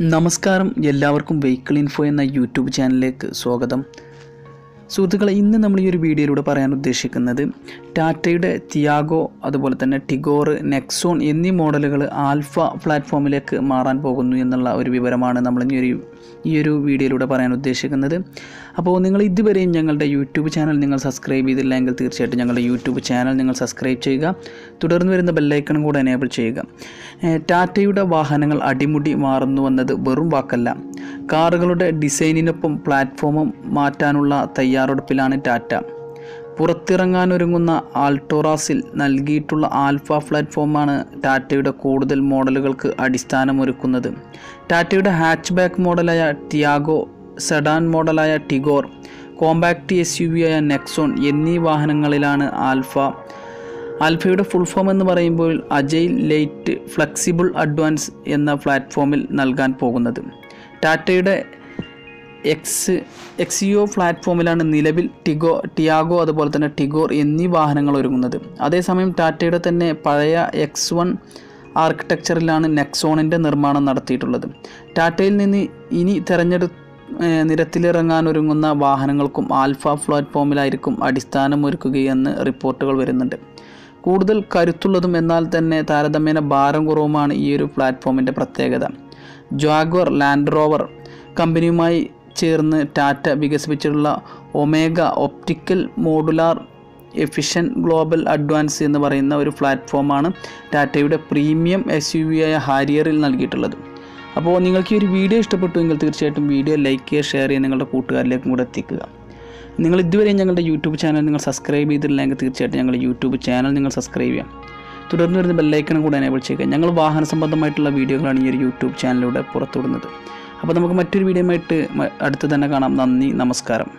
നമസ്കാരം. എല്ലാവർക്കും vehicle info എന്ന യൂട്യൂബ് ചാനലിലേക്ക് സ്വാഗതം. സുഹൃത്തുക്കളെ ഇന്ന് നമ്മൾ ഈ ഒരു വീഡിയോയിലൂടെ പറയാൻ ഉദ്ദേശിക്കുന്നത് ടാറ്റയുടെ തിയാഗോ അതുപോലെ തന്നെ ടിഗോർ നെക്സോൺ എന്നീ മോഡലുകൾ ആൽഫ പ്ലാറ്റ്ഫോമിലേക്ക് മാറാൻ പോകുന്നു എന്നുള്ള ഒരു വിവരമാണ് നമ്മൾ ഈ ഒരു ഈ ഒരു വീഡിയോയിലൂടെ പറയാൻ ഉദ്ദേശിക്കുന്നത്. അപ്പോൾ നിങ്ങൾ ഇതുവരെയും ഞങ്ങളുടെ യൂട്യൂബ് ചാനൽ നിങ്ങൾ സബ്സ്ക്രൈബ് ചെയ്തില്ല എങ്കിൽ തീർച്ചയായിട്ടും ഞങ്ങളുടെ യൂട്യൂബ് ചാനൽ നിങ്ങൾ സബ്സ്ക്രൈബ് ചെയ്യുക. തുടർന്ന് വരുന്ന ബെല്ലൈക്കണും കൂടെ എനേബിൾ ചെയ്യുക. ടാറ്റയുടെ വാഹനങ്ങൾ അടിമുടി മാറുന്നു എന്നത് വെറും വാക്കല്ല. കാറുകളുടെ ഡിസൈനിനൊപ്പം പ്ലാറ്റ്ഫോമും മാറ്റാനുള്ള തയ്യാറെടുപ്പിലാണ് ടാറ്റ. പുറത്തിറങ്ങാനൊരുങ്ങുന്ന ആൾട്ടോറാസിൽ നൽകിയിട്ടുള്ള ആൽഫ പ്ലാറ്റ്ഫോമാണ് ടാറ്റയുടെ കൂടുതൽ മോഡലുകൾക്ക് അടിസ്ഥാനമൊരുക്കുന്നത്. ടാറ്റയുടെ ഹാച്ച് ബാക്ക് മോഡലായ Tiago sedan മോഡലായ Tigor compact S U V ആയ നെക്സോൺ എന്നീ വാഹനങ്ങളിലാണ് ആൽഫ. ആൽഫയുടെ ഫുൾ ഫോം എന്ന് പറയുമ്പോൾ അജൈൽ ലൈറ്റ് ഫ്ലെക്സിബിൾ അഡ്വാൻസ് എന്ന പ്ലാറ്റ്ഫോമിൽ നൽകാൻ പോകുന്നത്. ടാറ്റയുടെ എക്സ് എക്സിയോ പ്ലാറ്റ്ഫോമിലാണ് നിലവിൽ ടിഗോ ടിയാഗോ അതുപോലെ തന്നെ ടിഗോർ എന്നീ വാഹനങ്ങൾ ഒരുങ്ങുന്നത്. അതേസമയം ടാറ്റയുടെ തന്നെ പഴയ എക്സ് വൺ ആർക്കിടെക്ചറിലാണ് നെക്സോണിന്റെ നിർമ്മാണം നടത്തിയിട്ടുള്ളത്. ടാറ്റയിൽ നിന്ന് ഇനി തിരഞ്ഞെടു നിരത്തിലിറങ്ങാൻ ഒരുങ്ങുന്ന വാഹനങ്ങൾക്കും ആൽഫ പ്ലാറ്റ്ഫോമിലായിരിക്കും അടിസ്ഥാനമൊരുക്കുകയെന്ന് റിപ്പോർട്ടുകൾ വരുന്നുണ്ട്. കൂടുതൽ കരുത്തുള്ളതും എന്നാൽ തന്നെ താരതമ്യേന ഭാരം കുറവുമാണ് ഈ ഒരു പ്ലാറ്റ്ഫോമിന്റെ പ്രത്യേകത. ജാഗ്വർ ലാൻഡ് റോവർ കമ്പനിയുമായി ചേർന്ന് Tata വികസിപ്പിച്ചിട്ടുള്ള omega optical modular efficient global advance എന്ന് പറയുന്ന ഒരു പ്ലാറ്റ്ഫോമാണ് ടാറ്റയുടെ പ്രീമിയം എസ് യു വി ആയ ഹാരിയറിൽ നൽകിയിട്ടുള്ളത്. അപ്പോൾ നിങ്ങൾക്ക് ഈ ഒരു വീഡിയോ ഇഷ്ടപ്പെട്ടു എങ്കിൽ തീർച്ചയായിട്ടും വീഡിയോ ലൈക്ക് ചെയ്യുക ഷെയർ ചെയ്യുക നിങ്ങളുടെ കൂട്ടുകാരിലേക്കും കൂടെ എത്തിക്കുക. നിങ്ങൾ ഇതുവരെയും ഞങ്ങളുടെ യൂട്യൂബ് ചാനൽ നിങ്ങൾ സബ്സ്ക്രൈബ് ചെയ്തിട്ടില്ലെങ്കിൽ തീർച്ചയായിട്ടും ഞങ്ങളുടെ യൂട്യൂബ് ചാനൽ നിങ്ങൾ സബ്സ്ക്രൈബ് ചെയ്യാം തുടർന്ന് വരുന്ന ബെല്ലൈക്കണും കൂടെ എനേബിൾ ചെയ്യുക. ഞങ്ങൾ വാഹന സംബന്ധമായിട്ടുള്ള വീഡിയോകളാണ് ഈ ഒരു യൂട്യൂബ് ചാനലിലൂടെ പുറത്തുവിടുന്നത്. അപ്പോൾ നമുക്ക് മറ്റൊരു വീഡിയോ ആയിട്ട് അടുത്ത് തന്നെ കാണാം. നന്ദി നമസ്കാരം.